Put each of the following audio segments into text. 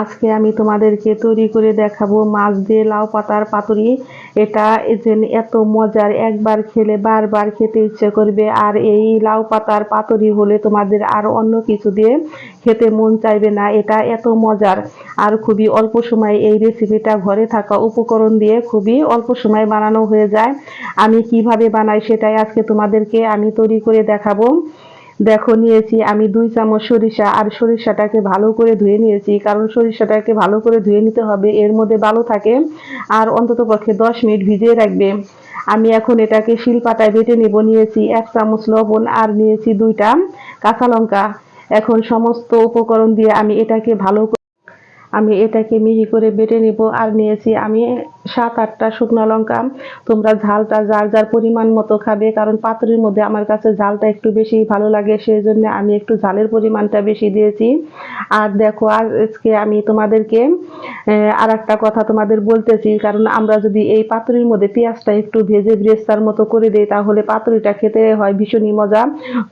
আজকে আমি তোমাদেরকে তৈরি করে দেখাবো মাছ দিয়ে লাউ পাতার পাতুরি। এটা এত মজার, একবার খেলে বারবার খেতে ইচ্ছে করবে। আর এই লাউ পাতার পাতুরি হলে তোমাদের আর অন্য কিছু দিয়ে খেতে মন চাইবে না। এটা এত মজার। আর খুবই অল্প সময়ে এই রেসিপিটা ঘরে থাকা উপকরণ দিয়ে খুবই অল্প সময় বানানো হয়ে যায়। আমি কীভাবে বানাই সেটাই আজকে তোমাদেরকে আমি তৈরি করে দেখাবো। দেখো, নিয়েছি আমি দুই চামচ সরিষা আর সরিষাটাকে ভালো করে ধুয়ে নিয়েছি। কারণ সরিষাটাকে ভালো করে ধুয়ে নিতে হবে, এর মধ্যে ভালো থাকে আর অন্তত পক্ষে দশ মিনিট ভিজিয়ে রাখবে। আমি এখন এটাকে শিলপাটায় বেটে নেব, নিয়েছি এক চামচ লবণ আর নিয়েছি দুইটা কাঁচা লঙ্কা। এখন সমস্ত উপকরণ দিয়ে আমি এটাকে ভালো আমি এটাকে মিহি করে বেটে নেব আর নিয়েছি আমি সাত আটটা শুকনো লঙ্কা। তোমরা ঝালটা যার যার পরিমাণ মতো খাবে, কারণ পাতুরির মধ্যে আমার কাছে ঝালটা একটু বেশি ভালো লাগে সেই জন্য আমি একটু ঝালের পরিমাণটা বেশি দিয়েছি। আর দেখো আজকে আমি তোমাদেরকে আর একটা কথা তোমাদের বলতেছি, কারণ আমরা যদি এই পাতুরির মধ্যে পেঁয়াজটা একটু ভেজে ব্রেস্তার মতো করে দিই, তাহলে পাতুরিটা খেতে হয় ভীষণই মজা।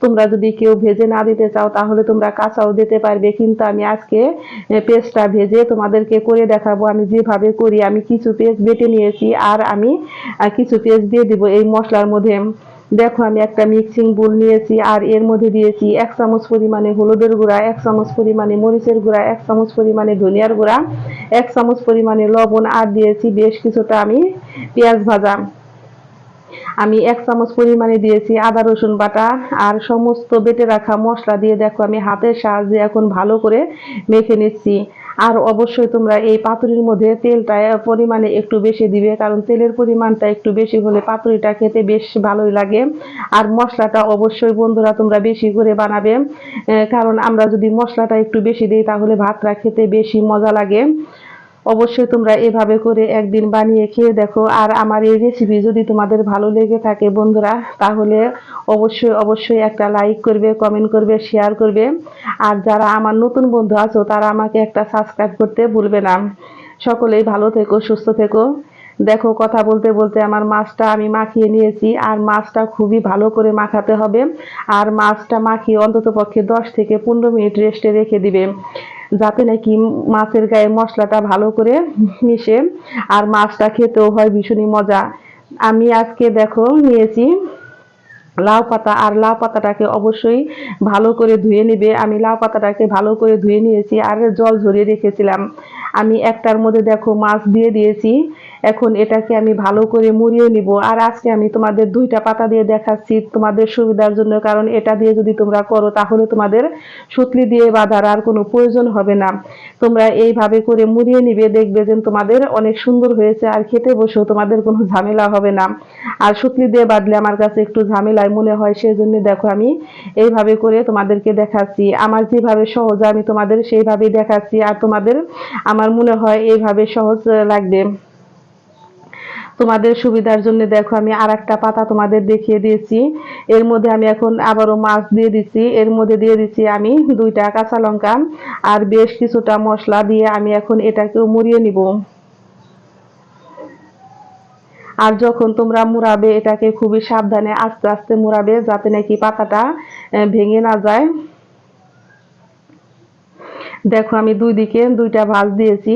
তোমরা যদি কেউ ভেজে না দিতে চাও, তাহলে তোমরা কাঁচাও দিতে পারবে, কিন্তু আমি আজকে পেস্টটা ভেজে তোমাদেরকে করে দেখাবো, আমি যেভাবে করি, আমি কিছু পেস্ট বেটে নিয়েছি আর আমি কিছু পেস্ট দিয়ে দিব এই মশলার মধ্যে। দেখো, আমি একটা মিক্সিং বুল নিয়েছি আর এর মধ্যে দিয়েছি এক চামচ পরিমাণে হলুদের গুঁড়া, এক চামচ পরিমাণে মরিচের গুঁড়া, এক চামচ পরিমাণে ধনিয়ার গুঁড়া, এক চামচ পরিমাণে লবণ আর দিয়েছি বেশ কিছুটা আমি পেঁয়াজ ভাজা। আমি এক চামচ পরিমাণে দিয়েছি আদা, রসুন বাটা আর সমস্ত বেটে রাখা মশলা দিয়ে দেখো, আমি হাতের সাহায্যে এখন ভালো করে মেখে নিচ্ছি। আর অবশ্যই তোমরা এই পাতুরির মধ্যে তেলটা পরিমাণে একটু বেশি দিবে, কারণ তেলের পরিমাণটা একটু বেশি হলে পাতুরিটা খেতে বেশ ভালোই লাগে। আর মশলাটা অবশ্যই বন্ধুরা তোমরা বেশি করে বানাবে কারণ আমরা যদি মশলাটা একটু বেশি দিই তাহলে ভাতটা খেতে বেশি মজা লাগে। অবশ্যই তোমরা এভাবে করে একদিন বানিয়ে খেয়ে দেখো। আর আমার এই রেসিপি যদি তোমাদের ভালো লেগে থাকে বন্ধুরা, তাহলে অবশ্যই অবশ্যই একটা লাইক করবে কমেন্ট করবে শেয়ার করবে। আর যারা আমার নতুন বন্ধু আছো, তারা আমাকে একটা সাবস্ক্রাইব করতে ভুলবে না। সকলেই ভালো থেকো, সুস্থ থেকো। দেখো, কথা বলতে বলতে আমার মাছটা আমি মাখিয়ে নিয়েছি, আর মাছটা খুবই ভালো করে মাখাতে হবে। আর মাছটা মাখিয়ে অন্তত পক্ষে দশ থেকে পনেরো মিনিট রেস্টে রেখে দিবে। যাতে নাকি মাছের গায়ে মশলাটা ভালো করে মিশে। আর মাছটা খেতেও হয় ভীষণই মজা। আমি আজকে দেখো নিয়েছি লাউ পাতা, আর লাউ পাতাটাকে অবশ্যই ভালো করে ধুয়ে নেবে। আমি লাউ পাতাটাকে ভালো করে ধুয়ে নিয়েছি আর জল ঝরিয়ে রেখেছিলাম। আমি একটার মধ্যে দেখো মাছ দিয়ে দিয়েছি। এখন এটাকে আমি ভালো করে মুড়িয়ে নিব। আর আজকে আমি তোমাদের দুইটা পাতা দিয়ে দেখাচ্ছি তোমাদের সুবিধার জন্য। কারণ এটা দিয়ে যদি তোমরা করো, তাহলে তোমাদের সুতলি দিয়ে বাঁধার আর কোনো প্রয়োজন হবে না। তোমরা এইভাবে করে মুড়িয়ে নিবে, দেখবে যে তোমাদের অনেক সুন্দর হয়েছে। আর খেতে বসেও তোমাদের কোনো ঝামেলা হবে না। আর সুতলি দিয়ে বাঁধলে আমার কাছে একটু ঝামেলায় মনে হয় সেই জন্য দেখো আমি এইভাবে করে তোমাদেরকে দেখাচ্ছি। আমার যেভাবে সহজ, আমি তোমাদের সেইভাবেই দেখাচ্ছি। আর তোমাদের আমার মনে হয় এইভাবে সহজ লাগবে। তোমাদের সুবিধার জন্য দেখো, আমি আর একটা পাতা তোমাদের দেখিয়ে দিয়েছি। এর মধ্যে আমি এখন আবারও মাছ দিয়ে দিচ্ছি। এর মধ্যে দিয়ে দিচ্ছি আমি দুইটা কাঁচা লঙ্কা আর বেশ কিছুটা মশলা দিয়ে আমি এখন এটাকেও মুড়িয়ে নিব। আর যখন তোমরা মুড়াবে, এটাকে খুবই সাবধানে আস্তে আস্তে মুড়াবে, যাতে নাকি পাতাটা ভেঙে না যায়। দেখো আমি দুই দিকে দুইটা ভাজ দিয়েছি।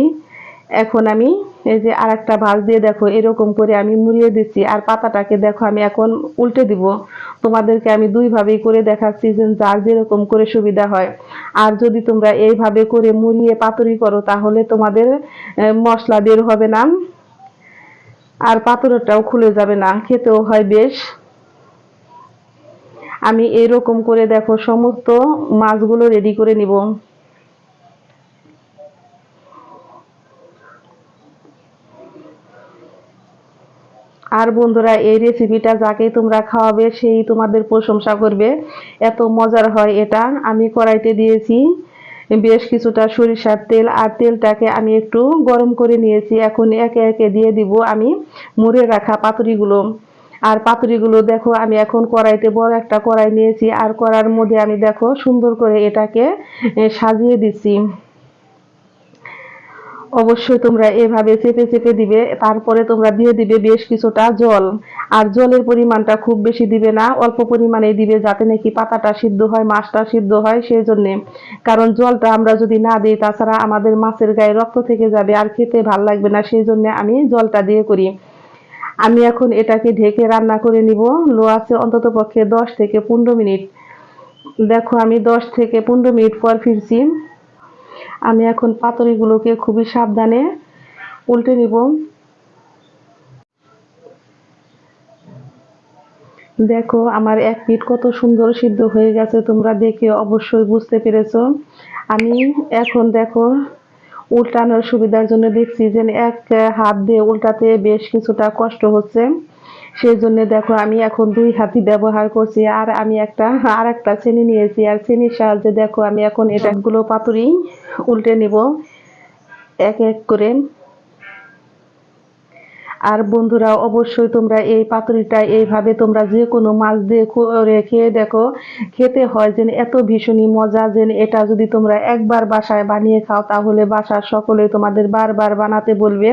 এখন আমি এই যে আর একটা ভাজ দিয়ে দেখো, এরকম করে আমি মুড়িয়ে দিচ্ছি। আর পাতাটাকে দেখো আমি এখন উল্টে দিব। তোমাদেরকে আমি দুইভাবেই করে দেখাচ্ছি যে যার যেরকম করে সুবিধা হয়। আর যদি তোমরা এইভাবে করে মুড়িয়ে পাতুরি করো, তাহলে তোমাদের মশলা বের হবে না। আর পাতুরটাও খুলে যাবে না। খেতেও হয় বেশ। আমি এরকম করে দেখো সমস্ত মাছগুলো রেডি করে নিব। আর বন্ধুরা, এই রেসিপিটা যাকে তোমরা খাওয়াবে, সেই তোমাদের প্রশংসা করবে। এত মজার হয় এটা। আমি কড়াইতে দিয়েছি বেশ কিছুটা সরিষার তেল, আর তেলটাকে আমি একটু গরম করে নিয়েছি। এখন একে একে দিয়ে দিব আমি মুড়ে রাখা পাতুরিগুলো। আর পাতুরিগুলো দেখো, আমি এখন কড়াইতে বড় একটা কড়াই নিয়েছি। আর কড়ার মধ্যে আমি দেখো সুন্দর করে এটাকে সাজিয়ে দিচ্ছি। অবশ্যই তোমরা এভাবে চেপে চেপে দিবে, তারপরে তোমরা দিয়ে দিবে বেশ কিছুটা জল। আর জলের পরিমাণটা খুব বেশি দিবে না, অল্প পরিমাণে দিবে যাতে নাকি পাতাটা সিদ্ধ হয়, মাছটা সিদ্ধ হয় সেই জন্যে কারণ জলটা আমরা যদি না দিই, তাছাড়া আমাদের মাছের গায়ে রক্ত থেকে যাবে আর খেতে ভালো লাগবে না সেই জন্য আমি জলটা দিয়ে করি। আমি এখন এটাকে ঢেকে রান্না করে নিব। লো আছে অন্তত পক্ষে দশ থেকে পনেরো মিনিট। দেখো আমি দশ থেকে পনেরো মিনিট পর ফিরছি। আমি এখন পাতুরিগুলোকে খুবই সাবধানে উল্টে নিব। দেখো, আমার এক পিঠ কত সুন্দর সিদ্ধ হয়ে গেছে, তোমরা দেখে অবশ্যই বুঝতে পেরেছ। আমি এখন দেখো, উল্টানোর সুবিধার জন্য দেখছি যে এক হাত দিয়ে উল্টাতে বেশ কিছুটা কষ্ট হচ্ছে। সেই জন্য দেখো, আমি এখন দুই হাতি ব্যবহার করছি, আর আমি একটা, আর একটা চেনি নিয়েছি, আর চেনির সাহায্যে দেখো, আমি এখন এটাগুলো পাতুরি উল্টে নিব, এক এক করে। আর বন্ধুরা, অবশ্যই তোমরা এই পাতুরিটা এইভাবে তোমরা যে কোনো মাছ দিয়ে খেয়ে দেখো। খেতে হয় যেন এত ভীষণই মজা যেন এটা যদি তোমরা একবার বাসায় বানিয়ে খাও, তাহলে বাসার সকলে তোমাদের বারবার বানাতে বলবে।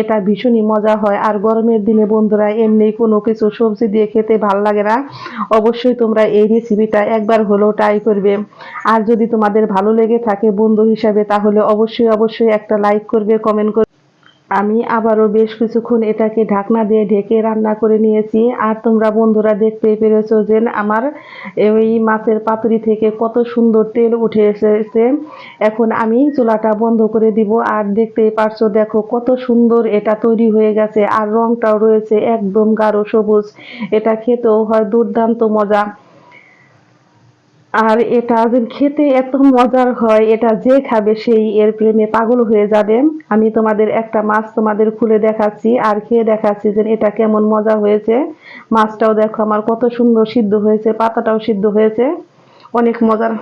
এটা ভীষণই মজা হয়। আর গরমের দিনে বন্ধুরা, এমনি কোনো কিছু সবজি দিয়ে খেতে ভালো লাগে না। অবশ্যই তোমরা এই রেসিপিটা একবার হলেও ট্রাই করবে। আর যদি তোমাদের ভালো লেগে থাকে বন্ধু হিসাবে, তাহলে অবশ্যই অবশ্যই একটা লাইক করবে কমেন্ট করবে। আমি আবারও বেশ কিছুক্ষণ এটাকে ঢাকনা দিয়ে ঢেকে রান্না করে নিয়েছি। আর তোমরা বন্ধুরা দেখতে পেরেছ যে আমার এই মাছের পাতুরি থেকে কত সুন্দর তেল উঠে এসেছে। এখন আমি চুলাটা বন্ধ করে দিব। আর দেখতেই পারছ, দেখো কত সুন্দর এটা তৈরি হয়ে গেছে। আর রংটাও রয়েছে একদম গাঢ় সবুজ। এটা খেতেও হয় দুর্দান্ত মজা। আর এটা যে খেতে এত মজার হয়, এটা যে খাবে সেই এর প্রেমে পাগল হয়ে যাবে। আমি তোমাদের একটা মাছ তোমাদের খুলে দেখাচ্ছি আর খেয়ে দেখাচ্ছি যে এটা কেমন মজা হয়েছে। মাছটাও দেখো আমার কত সুন্দর সিদ্ধ হয়েছে, পাতাটাও সিদ্ধ হয়েছে। অনেক মজার